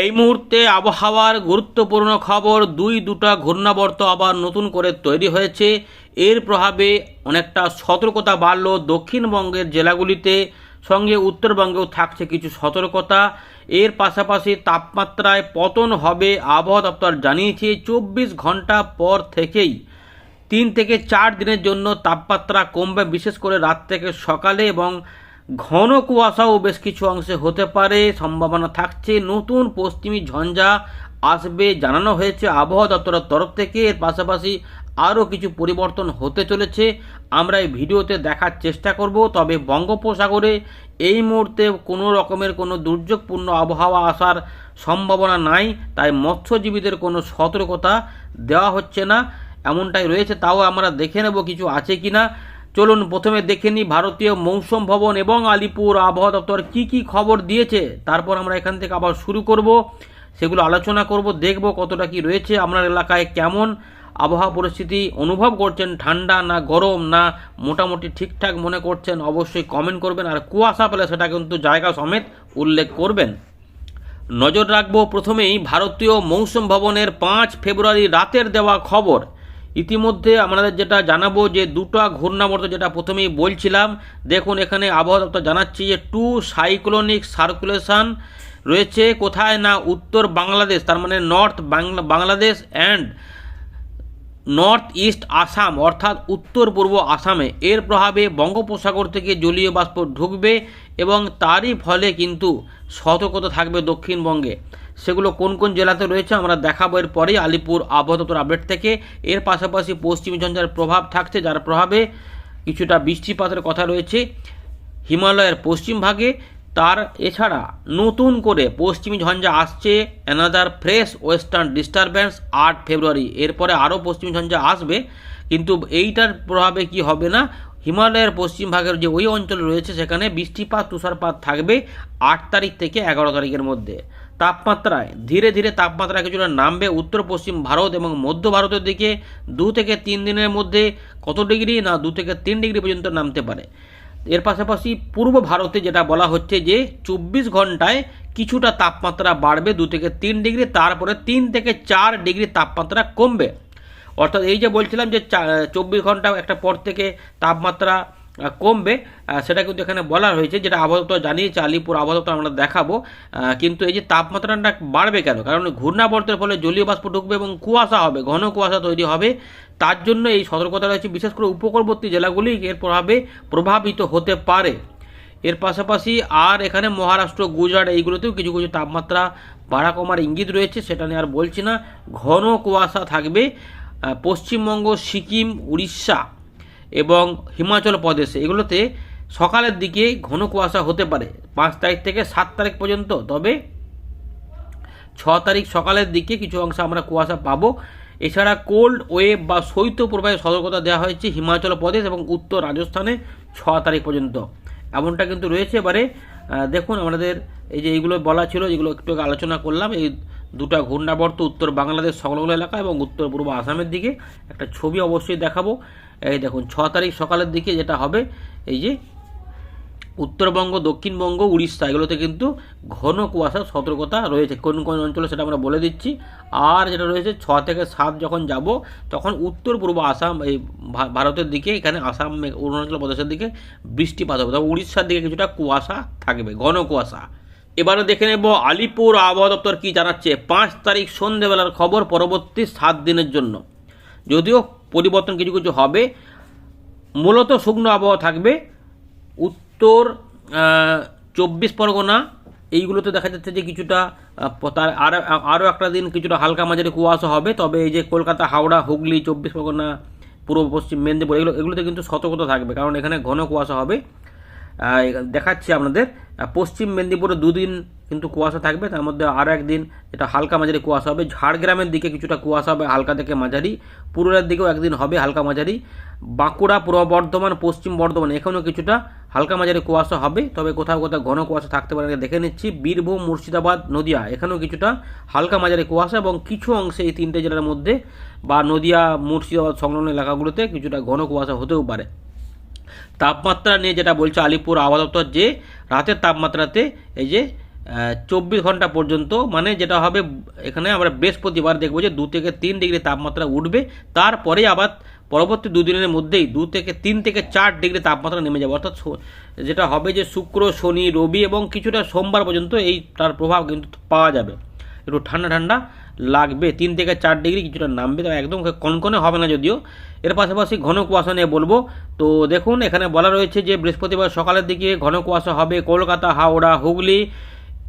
এই মুহূর্তে আবহাওয়ার গুরুত্বপূর্ণ খবর, দুই দুটা ঘূর্ণাবর্ত আবার নতুন করে তৈরি হয়েছে। এর প্রভাবে অনেকটা সতর্কতা বাড়ল দক্ষিণবঙ্গের জেলাগুলিতে। সঙ্গে উত্তরবঙ্গেও থাকছে কিছু সতর্কতা। এর পাশাপাশি তাপমাত্রায় পতন হবে আবহাওয়া দপ্তর জানিয়েছে চব্বিশ ঘণ্টা পর থেকেই। তিন থেকে চার দিনের জন্য তাপমাত্রা কমবে, বিশেষ করে রাত থেকে সকালে এবং ঘন কুয়াশাও বেশ কিছু অংশে হতে পারে, সম্ভাবনা থাকছে। নতুন পশ্চিমী ঝঞ্ঝা আসবে জানানো হয়েছে আবহাওয়া দপ্তরের তরফ থেকে। এর পাশাপাশি আরও কিছু পরিবর্তন হতে চলেছে। আমরা এই ভিডিওতে দেখার চেষ্টা করব, তবে বঙ্গোপসাগরে এই মুহূর্তে কোনো রকমের কোনো দুর্যোগপূর্ণ আবহাওয়া আসার সম্ভাবনা নাই, তাই মৎস্যজীবীদের কোনো সতর্কতা দেওয়া হচ্ছে না। এমনটাই রয়েছে, তাও আমরা দেখে নেব কিছু আছে কি না চলুন প্রথমে দেখে নিই ভারতীয় মৌসুম ভবন এবং আলিপুর আবহাওয়া দপ্তর কী কী খবর দিয়েছে। তারপর আমরা এখান থেকে আবার শুরু করব। সেগুলো আলোচনা করব, দেখব কতটা কি রয়েছে, আপনার এলাকায় কেমন আবহাওয়া পরিস্থিতি অনুভব করছেন, ঠান্ডা না গরম না মোটামুটি ঠিকঠাক মনে করছেন, অবশ্যই কমেন্ট করবেন। আর কুয়াশা পেলে সেটা কিন্তু জায়গা সমেত উল্লেখ করবেন। নজর রাখব প্রথমেই ভারতীয় মৌসুম ভবনের পাঁচ ফেব্রুয়ারি রাতের দেওয়া খবর। ইতিমধ্যে আমাদের যেটা জানাব যে দুটো ঘূর্ণাবর্ত যেটা প্রথমেই বলছিলাম, দেখুন এখানে আবহাওয়া দপ্তর জানাচ্ছি যে টু সাইক্লোনিক সার্কুলেশন রয়েছে, কোথায় না উত্তর বাংলাদেশ, তার মানে north Bangla, Bangladesh and north east Assam অর্থাৎ উত্তর পূর্ব আসামে। এর প্রভাবে বঙ্গোপসাগর থেকে জলীয় বাষ্প ঢুকবে এবং তারই ফলে কিন্তু সতর্কতা থাকবে দক্ষিণবঙ্গে। সেগুলো কোন কোন জেলাতে রয়েছে আমরা দেখাবো। এর পরেই আলিপুর আবহাওয়া আপডেট থেকে। এর পাশাপাশি পশ্চিমী ঝঞ্ঝার প্রভাব থাকছে, যার প্রভাবে কিছুটা বৃষ্টিপাতের কথা রয়েছে। হিমালয়ের পশ্চিম ভাগে। তার এছাড়া নতুন করে পশ্চিমী ঝঞ্ঝা আসছে অ্যানাদার ফ্রেশ ওয়েস্টার্ন ডিস্টারবেন্স আট ফেব্রুয়ারি। এরপরে আরও পশ্চিমী ঝঞ্ঝা আসবে, কিন্তু এইটার প্রভাবে কি হবে না? হিমালয়ের পশ্চিম ভাগের যে ওই অঞ্চল রয়েছে, সেখানে বৃষ্টিপাত, তুষারপাত থাকবে আট তারিখ থেকে এগারো তারিখের মধ্যে। তাপমাত্রায়, ধীরে ধীরে তাপমাত্রা কিছুটা নামবে উত্তর, পশ্চিম ভারত এবং মধ্য ভারতের দিকে দু থেকে তিন দিনের মধ্যে কত ডিগ্রি না দু থেকে তিন ডিগ্রি পর্যন্ত নামতে পারে। এর পাশাপাশি পূর্ব ভারতে যেটা বলা হচ্ছে যে, চব্বিশ ঘন্টায় কিছুটা তাপমাত্রা বাড়বে দু থেকে তিন ডিগ্রি, তারপরে তিন থেকে চার ডিগ্রি তাপমাত্রা কমবে। অর্থাৎ এই যে বলছিলাম যে চব্বিশ ঘণ্টা একটা পর থেকে তাপমাত্রা কমবে। সেটা কিন্তু এখানে বলা হয়েছে, যেটা আবহাওয়া জানিয়েছে, আলিপুর আবহাওয়া আমরা দেখাবো। কিন্তু এই যে তাপমাত্রাটা বাড়বে কেন? কারণ ঘূর্ণাবর্তের ফলে জলীয় বাষ্প ঢুকবে এবং কুয়াশা হবে, ঘন কুয়াশা তৈরি হবে। তার জন্য এই সতর্কতা রয়েছে, বিশেষ করে উপকূলবর্তী জেলাগুলি, এর প্রভাবে প্রভাবিত হতে পারে। এর পাশাপাশি আর এখানে মহারাষ্ট্র, গুজরাট, এইগুলোতেও কিছু কিছু তাপমাত্রা বাড়া কমার ইঙ্গিত রয়েছে, সেটা নিয়ে আর বলছি না। ঘন কুয়াশা থাকবে পশ্চিমবঙ্গ, সিকিম, উড়িষ্যা। এবং হিমাচল প্রদেশে। এগুলোতে সকালের দিকে ঘন কুয়াশা হতে পারে। পাঁচ তারিখ থেকে সাত তারিখ পর্যন্ত। তবে ছ তারিখ সকালের দিকে কিছু অংশে আমরা কুয়াশা পাবো। এছাড়া কোল্ড ওয়েভ বা শৈত্যপ্রবাহের সতর্কতা দেওয়া হয়েছে হিমাচল প্রদেশ এবং উত্তর রাজস্থানে ছ তারিখ পর্যন্ত। এমনটা কিন্তু রয়েছে এবারে। দেখুন আমাদের এই যে এইগুলো বলা ছিল, যেগুলো একটু আলোচনা করলাম, এই দুটা ঘূর্ণাবর্ত উত্তর বাংলাদেশ সংলগ্ন এলাকা এবং উত্তর পূর্ব আসামের দিকে। একটা ছবি অবশ্যই দেখাবো। এই দেখুন, ছ তারিখ সকালের দিকে যেটা হবে, এই যে উত্তরবঙ্গ, দক্ষিণবঙ্গ, উড়িষ্যা, এগুলোতে কিন্তু ঘন কুয়াশার সতর্কতা রয়েছে। কোন কোন অঞ্চলে সেটা আমরা বলে দিচ্ছি। আর যেটা রয়েছে, ছ থেকে সাত যখন যাব, তখন উত্তর পূর্ব আসাম, এই ভারতের দিকে, এখানে আসাম অরুণাচল প্রদেশের দিকে বৃষ্টিপাত হবে। তবে উড়িষ্যার দিকে কিছুটা কুয়াশা থাকবে, ঘন কুয়াশা। এবারে দেখে নেব আলিপুর আবহাওয়া দপ্তর কী জানাচ্ছে। পাঁচ তারিখ সন্ধেবেলার খবর পরবর্তী সাত দিনের জন্য। যদিও পরিবর্তন কিছু কিছু হবে, মূলত শুকনো আবহাওয়া থাকবে। উত্তর চব্বিশ পরগনা, এইগুলোতে দেখা যাচ্ছে যে কিছুটা তার আর আরও একটা দিন কিছুটা হালকা মাঝারি কুয়াশা হবে। তবে এই যে কলকাতা, হাওড়া, হুগলি, চব্বিশ পরগনা, পূর্ব পশ্চিম, মেদিনীপুর, এগুলো, এগুলোতে কিন্তু সতর্কতা থাকবে। কারণ এখানে ঘন কুয়াশা হবে। দেখাচ্ছি আপনাদের। পশ্চিম মেদিনীপুরে দুদিন কিন্তু কুয়াশা থাকবে, তার মধ্যে আরও একদিন এটা হালকা মাঝারি কুয়াশা হবে। ঝাড়গ্রামের দিকে কিছুটা কুয়াশা হবে, হালকা থেকে মাঝারি। পুরুলিয়ার দিকেও একদিন হবে হালকা মাঝারি। বাঁকুড়া, পূর্ব বর্ধমান, পশ্চিম বর্ধমান এখানেও কিছুটা হালকা মাঝারি কুয়াশা হবে। তবে কোথাও কোথাও ঘন কুয়াশা থাকতে পারে দেখে নিচ্ছি। বীরভূম, মুর্শিদাবাদ, নদিয়া এখানেও কিছুটা হালকা মাঝারি কুয়াশা এবং কিছু অংশে এই তিনটে জেলার মধ্যে বা নদিয়া, মুর্শিদাবাদ সংলগ্ন এলাকাগুলোতে কিছুটা ঘন কুয়াশা হতেও পারে। তাপমাত্রা নিয়ে যেটা বলছে আলিপুর আবহাওয়া যে রাতের তাপমাত্রাতে এই যে চব্বিশ ঘণ্টা পর্যন্ত মানে যেটা হবে, এখানে আমরা বৃহস্পতিবার দেখব যে দু থেকে তিন ডিগ্রি তাপমাত্রা উঠবে, তারপরে আবার পরবর্তী দুদিনের মধ্যেই দু থেকে তিন থেকে চার ডিগ্রি তাপমাত্রা নেমে যাবে। অর্থাৎ যেটা হবে যে শুক্র, শনি, রবি এবং কিছুটা সোমবার পর্যন্ত এই তার প্রভাব কিন্তু পাওয়া যাবে। একটু ঠান্ডা ঠান্ডা। লাগবে। তিন থেকে চার ডিগ্রি কিছুটা নামবে একদম কনকনে হবে না যদিও। এর পাশাপাশি ঘন কুয়াশা নিয়ে বলব। তো দেখুন, এখানে বলা রয়েছে যে বৃহস্পতিবার সকালের দিকে ঘন কুয়াশা হবে কলকাতা, হাওড়া, হুগলি,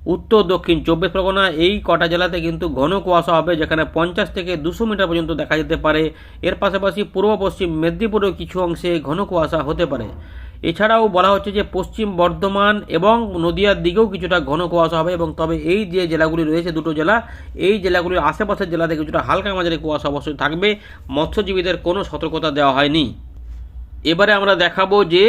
উত্তর, দক্ষিণ চব্বিশ পরগনা। এই কটা জেলাতে কিন্তু ঘন কুয়াশা হবে, যেখানে পঞ্চাশ থেকে দুশো মিটার পর্যন্ত দেখা যেতে পারে। এর পাশাপাশি পূর্ব পশ্চিম মেদিনীপুরেও কিছু অংশে ঘন কুয়াশা হতে পারে। এছাড়াও বলা হচ্ছে যে পশ্চিম বর্ধমান এবং নদিয়ার দিকেও কিছুটা ঘন কুয়াশা হবে এবং তবে এই যে জেলাগুলি রয়েছে দুটো জেলা, এই জেলাগুলির আশেপাশের জেলাতে কিছুটা হালকা মাঝারি কুয়াশা অবশ্যই থাকবে। মৎস্যজীবীদের কোনো সতর্কতা দেওয়া হয়নি। এবারে আমরা দেখাবো যে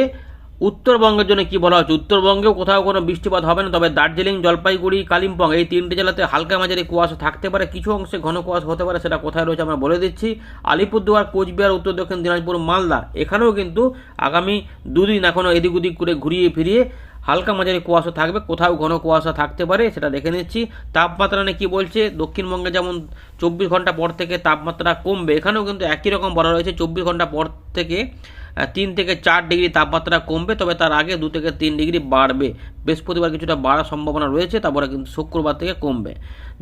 উত্তরবঙ্গের জন্য কি বলা হচ্ছে? উত্তরবঙ্গেও কোথাও কোনো বৃষ্টিপাত হবে না, তবে দার্জিলিং, জলপাইগুড়ি, কালিম্পং এই তিনটে জেলাতে হালকা মাঝারি কুয়াশা থাকতে পারে। কিছু অংশে ঘন কুয়াশা হতে পারে, সেটা কোথায় রয়েছে আমরা বলে দিচ্ছি। আলিপুরদুয়ার, কোচবিহার, উত্তর দক্ষিণ দিনাজপুর, মালদা, এখানেও কিন্তু আগামী দুদিন এখনও এদিক ওদিক করে ঘুরিয়ে ফিরিয়ে হালকা মাঝারি কুয়াশা থাকবে, কোথাও ঘন কুয়াশা থাকতে পারে, সেটা দেখে নিচ্ছি। তাপমাত্রা নিয়ে কী বলছে? দক্ষিণবঙ্গে যেমন চব্বিশ ঘণ্টা পর থেকে তাপমাত্রা কমবে, এখানেও কিন্তু একই রকম বলা রয়েছে, চব্বিশ ঘণ্টা পর থেকে তিন থেকে চার ডিগ্রি তাপমাত্রা কমবে, তবে তার আগে দু থেকে তিন ডিগ্রি বাড়বে। বৃহস্পতিবার কিছুটা বাড়ার সম্ভাবনা রয়েছে, তারপরে কিন্তু শুক্রবার থেকে কমবে।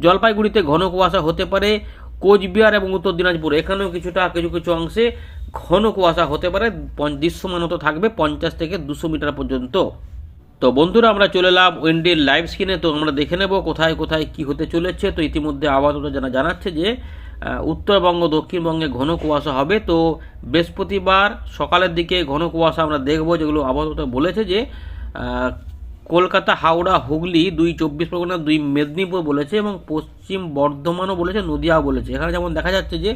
জলপাইগুড়িতে ঘন কুয়াশা হতে পারে, কোচবিহার এবং উত্তর দিনাজপুর, এখানেও কিছুটা, কিছু কিছু অংশে ঘন কুয়াশা হতে পারে দৃশ্যমানত থাকবে, পঞ্চাশ থেকে দুশো মিটার পর্যন্ত। তো বন্ধুরা, আমরা চলে এলাম উইন্ডির লাইভ স্ক্রিনে তো আমরা দেখে নেব কোথায় কোথায় কি হতে চলেছে। তো ইতিমধ্যে আপাতত জানা জানাচ্ছে যে উত্তরবঙ্গ, দক্ষিণবঙ্গে ঘন কুয়াশা হবে। তো বৃহস্পতিবার সকালের দিকে ঘন কুয়াশা আমরা দেখব, যেগুলো আপাতত বলেছে যে কলকাতা, হাওড়া, হুগলি, দুই চব্বিশ পরগনা, দুই মেদিনীপুর বলেছে এবং পশ্চিম বর্ধমানও বলেছে, নদিয়াও বলেছে। এখানে যেমন দেখা যাচ্ছে যে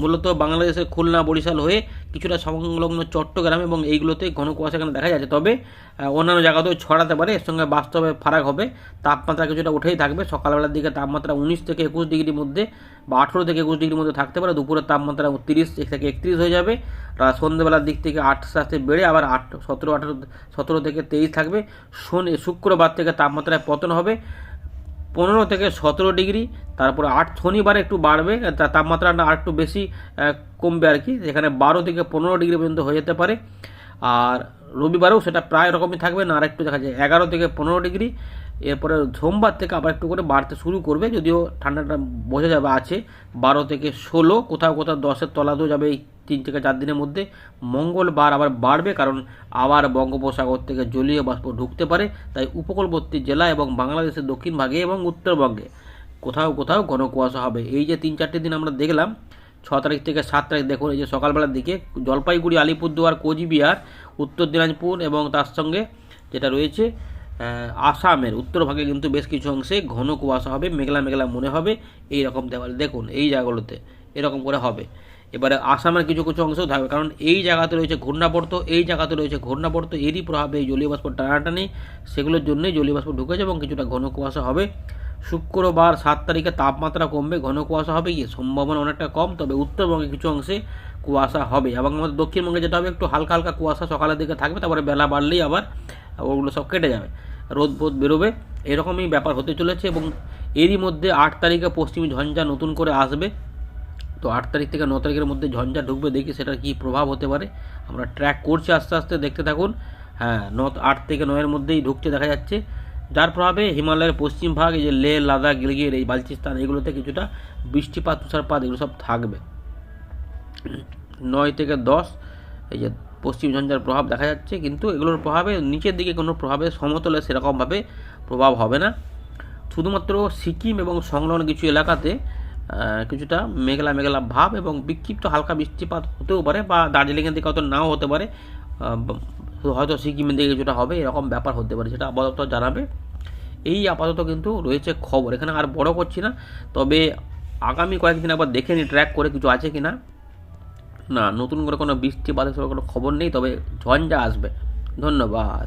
মূলত বাংলাদেশের খুলনা, বরিশাল হয়ে কিছুটা সংলগ্ন চট্টগ্রাম এবং এইগুলোতে ঘন কুয়াশা এখানে দেখা যাচ্ছে? তবে অন্যান্য জায়গাতেও ছড়াতে পারে। এর সঙ্গে বাস্তবে ফারাক হবে। তাপমাত্রা কিছুটা উঠেই থাকবে। সকালবেলার দিকে তাপমাত্রা উনিশ থেকে একুশ ডিগ্রির মধ্যে বা আঠেরো থেকে একুশ ডিগ্রির মধ্যে থাকতে পারে। দুপুরের তাপমাত্রা তিরিশ থেকে একত্রিশ হয়ে যাবে। সন্ধ্যেবেলার দিক থেকে আস্তে আস্তে বেড়ে আবার আট, সতেরো, আঠেরো, সতেরো থেকে তেইশ থাকবে। শনি শুক্রবার থেকে তাপমাত্রায় পতন হবে। পনেরো থেকে সতেরো ডিগ্রি, তারপরে আট শনিবার একটু বাড়বে তাপমাত্রাটা আর একটু বেশি কমবে আর কি এখানে বারো থেকে পনেরো ডিগ্রি পর্যন্ত হয়ে যেতে পারে। আর রবিবারেও সেটা প্রায় রকমই থাকবে, না আর একটু দেখা যায় এগারো থেকে পনেরো ডিগ্রি, এরপরে সোমবার থেকে আবার একটু করে বাড়তে শুরু করবে, যদিও ঠান্ডাটা বোঝা যাবে আছে, বারো থেকে ষোলো, কোথাও কোথাও দশের তলাতেও যাবে এই তিন থেকে চার দিনের মধ্যে মঙ্গলবার আবার বাড়বে, কারণ আবার বঙ্গোপসাগর থেকে জলীয় বাষ্প ঢুকতে পারে। তাই উপকূলবর্তী জেলা এবং বাংলাদেশের দক্ষিণ ভাগে এবং উত্তরবঙ্গে কোথাও কোথাও ঘন কুয়াশা হবে। এই যে তিন চারটে দিন আমরা দেখলাম, ছ তারিখ থেকে সাত তারিখ দেখুন, এই যে সকালবেলার দিকে জলপাইগুড়ি, আলিপুরদুয়ার, কোচবিহার, উত্তর দিনাজপুর এবং তার সঙ্গে যেটা রয়েছে আসামের উত্তরভাগে কিন্তু বেশ কিছু অংশে ঘন কুয়াশা হবে, মেঘলা মেঘলা মনে হবে এই রকম দেওয়াল। দেখুন, এই জায়গাগুলোতে এরকম করে হবে। এবারে আসামের কিছু কিছু অংশও থাকবে। কারণ এই জায়গাতে রয়েছে ঘূর্ণাবর্ত, এই জায়গাতে রয়েছে ঘূর্ণাবর্ত, এরই প্রভাবে এই জলীয় বাষ্প টানাটানি, সেগুলোর জন্যই জলীয় বাষ্প ঢুকেছে এবং কিছুটা ঘন কুয়াশা হবে। শুক্রবার সাত তারিখে তাপমাত্রা কমবে, ঘন কুয়াশা হবে কি সম্ভাবনা অনেকটা কম, তবে উত্তরবঙ্গে কিছু অংশে কুয়াশা হবে। এবং আমাদের দক্ষিণবঙ্গে যেটা হবে, একটু হালকা হালকা কুয়াশা সকালের দিকে থাকবে, তারপরে বেলা বাড়লেই আবার ওগুলো সব কেটে যাবে, রোদ বোদ বেরোবে। এরকমই ব্যাপার হতে চলেছে এবং এরই মধ্যে আট তারিখে পশ্চিমী ঝঞ্ঝা নতুন করে আসবে। তো আট তারিখ থেকে ন তারিখের মধ্যে ঝঞ্ঝা ঢুকবে, দেখি সেটার কী প্রভাব হতে পারে। আমরা ট্র্যাক করছি আস্তে আস্তে, দেখতে থাকুন। হ্যাঁ ন, আট থেকে নয়ের মধ্যেই ঢুকছে, দেখা যাচ্ছে। যার প্রভাবে হিমালয়ের পশ্চিম ভাগ, এই যে লে, লাদাখ, গিলগির, এই বালচিস্তান, এগুলোতে কিছুটা বৃষ্টিপাত, তুষারপাত, এগুলো সব থাকবে। নয় থেকে দশ, এই যে পশ্চিম ঝঞ্ঝার প্রভাব দেখা যাচ্ছে, কিন্তু এগুলোর প্রভাবে নিচের দিকে কোনো প্রভাবে সমতলে সেরকমভাবে প্রভাব হবে না। শুধুমাত্র সিকিম এবং সংলগ্ন কিছু এলাকাতে কিছুটা মেঘলা মেঘলা ভাব এবং বিক্ষিপ্ত হালকা বৃষ্টিপাত হতেও পারে বা দার্জিলিংয়ের দিকে হয়তো নাও হতে পারে। হয়তো সিকিমের দিকে কিছুটা হবে, এরকম ব্যাপার হতে পারে সেটা আপাতত জানাবে। এই আপাতত কিন্তু রয়েছে খবর। এখানে আর বড় করছি না, তবে আগামী কয়েকদিন আবার দেখে নিই ট্র্যাক করে কিছু আছে কি না না নতুন করে কোনো বৃষ্টিপাতের কোনো খবর নেই, তবে ঝঞ্ঝা আসবে। ধন্যবাদ।